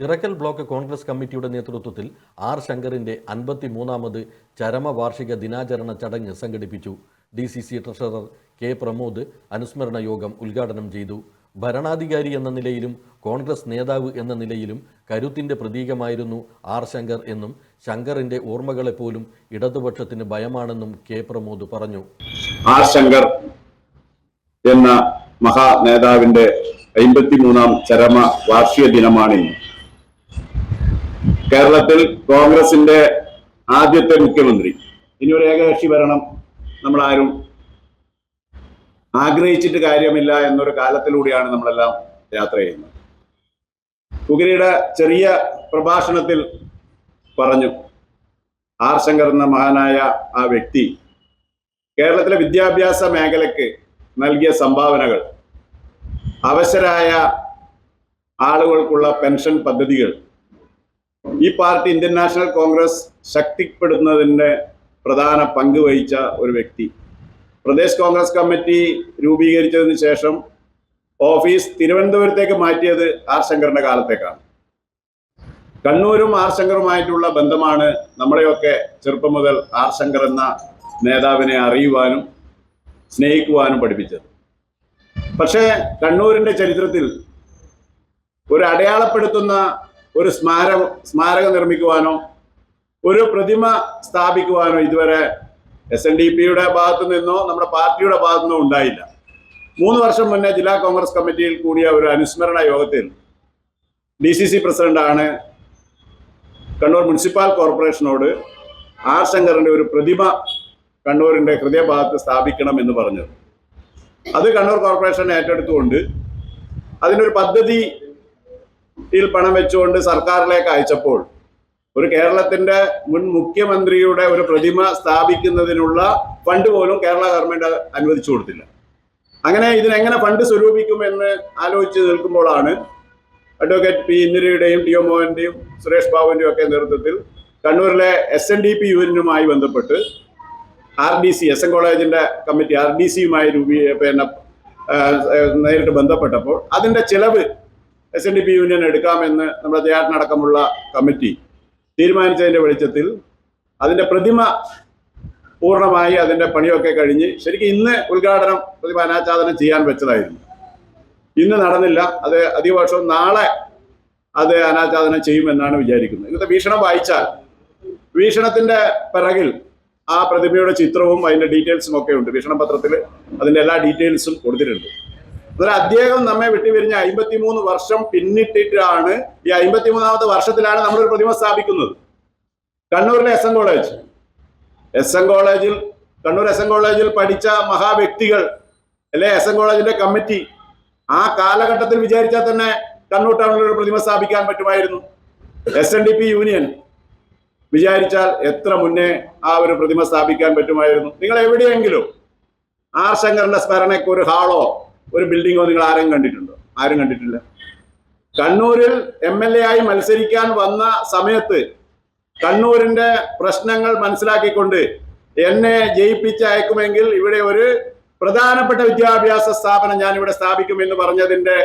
Chirakkal block Congress കമ്മിറ്റിയുടെ നേതൃത്വത്തിൽ R ശങ്കറിന്റെ അൻപത്തിമൂന്നാമത് ചരമവാർഷിക ദിനാചരണ ചടങ്ങ് സംഘടിപ്പിച്ചു. D C C treasurer K Pramod അനുസ്മരണ യോഗം ഉദ്ഘാടനം ചെയ്തു. ഭരണാധികാരി എന്ന നിലയിലും കോൺഗ്രസ് നേതാവ് എന്ന നിലയിലും കരുത്തിന്റെ പ്രതീകമായിരുന്നു ആർ ശങ്കർ എന്നും ശങ്കറിന്റെ ഓർമ്മകളെപ്പോലും ഇടതുപക്ഷത്തിന് ഭയമാണെന്നും കെ പ്രമോദ് പറഞ്ഞു. ആർ ശങ്കർ എന്ന മഹാ നേതാവിന്റെ അമ്പത്തിമൂന്നാം ചരമ വാർഷിക ദിനമാണ് കേരളത്തിൽ കോൺഗ്രസിന്റെ ആദ്യത്തെ മുഖ്യമന്ത്രി. ഇനി ഒരു ഏകകക്ഷി ഭരണം നമ്മൾ ആരും ആഗ്രഹിച്ചിട്ട് കാര്യമില്ല എന്നൊരു കാലത്തിലൂടെയാണ് നമ്മളെല്ലാം യാത്ര ചെയ്യുന്നത്. കുഗിരിയുടെ ചെറിയ പ്രഭാഷണത്തിൽ പറഞ്ഞു ആർ ശങ്കർ എന്ന മഹാനായ ആ വ്യക്തി കേരളത്തിലെ വിദ്യാഭ്യാസ മേഖലയ്ക്ക് നൽകിയ സംഭാവനകൾ അവശരായ ആളുകൾക്കുള്ള പെൻഷൻ പദ്ധതികൾ ഈ പാർട്ടി ഇന്ത്യൻ നാഷണൽ കോൺഗ്രസ് ശക്തിപ്പെടുന്നതിന്റെ പ്രധാന പങ്ക് വഹിച്ച ഒരു വ്യക്തി. പ്രദേശ് കോൺഗ്രസ് കമ്മിറ്റി രൂപീകരിച്ചതിന് ശേഷം ഓഫീസ് തിരുവനന്തപുരത്തേക്ക് മാറ്റിയത് ആർ ശങ്കറിന്റെ കാലത്തേക്കാണ്. കണ്ണൂരും ആർ ശങ്കറുമായിട്ടുള്ള ബന്ധമാണ് നമ്മളെയൊക്കെ ചെറുപ്പം മുതൽ ആർ ശങ്കർ എന്ന നേതാവിനെ അറിയുവാനും സ്നേഹിക്കുവാനും പഠിപ്പിച്ചത്. പക്ഷേ കണ്ണൂരിന്റെ ചരിത്രത്തിൽ ഒരു അടയാളപ്പെടുത്തുന്ന ഒരു സ്മാരക സ്മാരകം നിർമ്മിക്കുവാനോ ഒരു പ്രതിമ സ്ഥാപിക്കുവാനോ ഇതുവരെ എസ് എൻ ഡി പിയുടെ ഭാഗത്തു നിന്നോ നമ്മുടെ പാർട്ടിയുടെ ഭാഗത്തു നിന്നോ ഉണ്ടായില്ല. മൂന്ന് വർഷം മുന്നേ ജില്ലാ കോൺഗ്രസ് കമ്മിറ്റിയിൽ കൂടിയ ഒരു അനുസ്മരണ യോഗത്തിൽ ഡി സി സി പ്രസിഡന്റാണ് കണ്ണൂർ മുനിസിപ്പൽ കോർപ്പറേഷനോട് ആർ ശങ്കറിന്റെ ഒരു പ്രതിമ കണ്ണൂരിന്റെ ഹൃദയഭാഗത്ത് സ്ഥാപിക്കണം എന്ന് പറഞ്ഞത്. അത് കണ്ണൂർ കോർപ്പറേഷൻ ഏറ്റെടുത്തുകൊണ്ട് അതിനൊരു പദ്ധതിയിൽ പണം വെച്ചുകൊണ്ട് സർക്കാരിലേക്ക് അയച്ചപ്പോൾ ഒരു കേരളത്തിന്റെ മുൻ മുഖ്യമന്ത്രിയുടെ ഒരു പ്രതിമ സ്ഥാപിക്കുന്നതിനുള്ള ഫണ്ട് പോലും കേരള ഗവൺമെന്റ് അനുവദിച്ചു കൊടുത്തില്ല. അങ്ങനെ ഇതിനെങ്ങനെ ഫണ്ട് സ്വരൂപിക്കും എന്ന് ആലോചിച്ച് നിൽക്കുമ്പോഴാണ് അഡ്വക്കേറ്റ് പി ഇന്ദിരയുടെയും ടി ഒ മോഹന്റെയും സുരേഷ് ബാബുവിന്റെയും ഒക്കെ നേതൃത്വത്തിൽ കണ്ണൂരിലെ എസ് എൻ ഡി പി യൂണിയനുമായി ബന്ധപ്പെട്ട് R D C S N കോളേജിന്റെ കമ്മിറ്റി ആർ ഡി സിയുമായി രൂപീ പിന്നെ നേരിട്ട് ബന്ധപ്പെട്ടപ്പോൾ അതിന്റെ ചിലവ് S N D P union എടുക്കാമെന്ന് നമ്മുടെ തയ്യാറിനടക്കമുള്ള കമ്മിറ്റി തീരുമാനിച്ചതിന്റെ വെളിച്ചത്തിൽ അതിന്റെ പ്രതിമ പൂർണമായി അതിന്റെ പണിയൊക്കെ കഴിഞ്ഞ് ശരിക്കും ഇന്ന് ഉദ്ഘാടനം പ്രതിമ അനാച്ഛാദനം ചെയ്യാൻ വെച്ചതായിരുന്നു. ഇന്ന് നടന്നില്ല. അത് അധികപക്ഷം നാളെ അത് അനാച്ഛാദനം ചെയ്യുമെന്നാണ് വിചാരിക്കുന്നത്. ഇന്നത്തെ വീക്ഷണം വായിച്ചാൽ ഭീഷണത്തിന്റെ പിറകിൽ ആ പ്രതിമയുടെ ചിത്രവും അതിന്റെ ഡീറ്റെയിൽസും ഒക്കെ ഉണ്ട്. വീക്ഷണ പത്രത്തിൽ അതിന്റെ എല്ലാ ഡീറ്റെയിൽസും കൊടുത്തിട്ടുണ്ട്. എന്നാൽ അദ്ദേഹം നമ്മെ വിട്ടുപിരിഞ്ഞ അമ്പത്തിമൂന്ന് വർഷം പിന്നിട്ടിട്ടാണ് ഈ അമ്പത്തിമൂന്നാമത്തെ വർഷത്തിലാണ് നമ്മളൊരു പ്രതിമ സ്ഥാപിക്കുന്നത്. കണ്ണൂരിലെ S N college S N കോളേജിൽ കണ്ണൂർ എസ് എൻ കോളേജിൽ പഠിച്ച മഹാവ്യക്തികൾ അല്ലെ എസ് എൻ കോളേജിന്റെ കമ്മിറ്റി ആ കാലഘട്ടത്തിൽ വിചാരിച്ചാൽ തന്നെ കണ്ണൂർ ടൗണിൽ ഒരു പ്രതിമ സ്ഥാപിക്കാൻ പറ്റുമായിരുന്നു. S N D P union വിചാരിച്ചാൽ എത്ര മുന്നേ ആ ഒരു പ്രതിമ സ്ഥാപിക്കാൻ പറ്റുമായിരുന്നു. നിങ്ങൾ എവിടെയെങ്കിലും ആർ ശങ്കറിന്റെ സ്മരണയ്ക്ക് ഒരു ഹാളോ ഒരു ബിൽഡിങ്ങോ നിങ്ങൾ ആരും കണ്ടിട്ടുണ്ടോ? ആരും കണ്ടിട്ടില്ല? കണ്ണൂരിൽ എം എൽ എ ആയി മത്സരിക്കാൻ വന്ന സമയത്ത് കണ്ണൂരിന്റെ പ്രശ്നങ്ങൾ മനസ്സിലാക്കിക്കൊണ്ട് എന്നെ ജയിപ്പിച്ച് അയക്കുമെങ്കിൽ ഇവിടെ ഒരു പ്രധാനപ്പെട്ട വിദ്യാഭ്യാസ സ്ഥാപനം ഞാൻ ഇവിടെ സ്ഥാപിക്കുമെന്ന് പറഞ്ഞതിന്റെ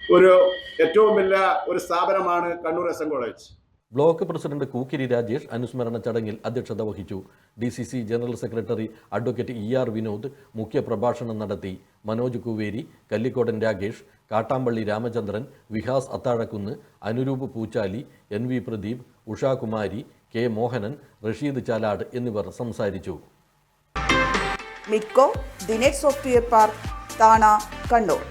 ഒരു ഏറ്റവും വലിയ ഒരു സ്ഥാപനമാണ് Kannur S college. Block president Kookkiri Rajesh അനുസ്മരണ ചടങ്ങിൽ അധ്യക്ഷത വഹിച്ചു. D C C general secretary advocate E R Vinod മുഖ്യ പ്രഭാഷണം നടത്തി. Manoj Kuveri Kallikodan Rakesh Kattampally Ramachandran Vihas Athazhakunnu Anuroop Poochali N V Pradeep Ushakumari K Mohanan Rasheed Chalad എന്നിവർ സംസാരിച്ചു. മിക്കോ Dinesh software park താണ കണ്ണൂർ.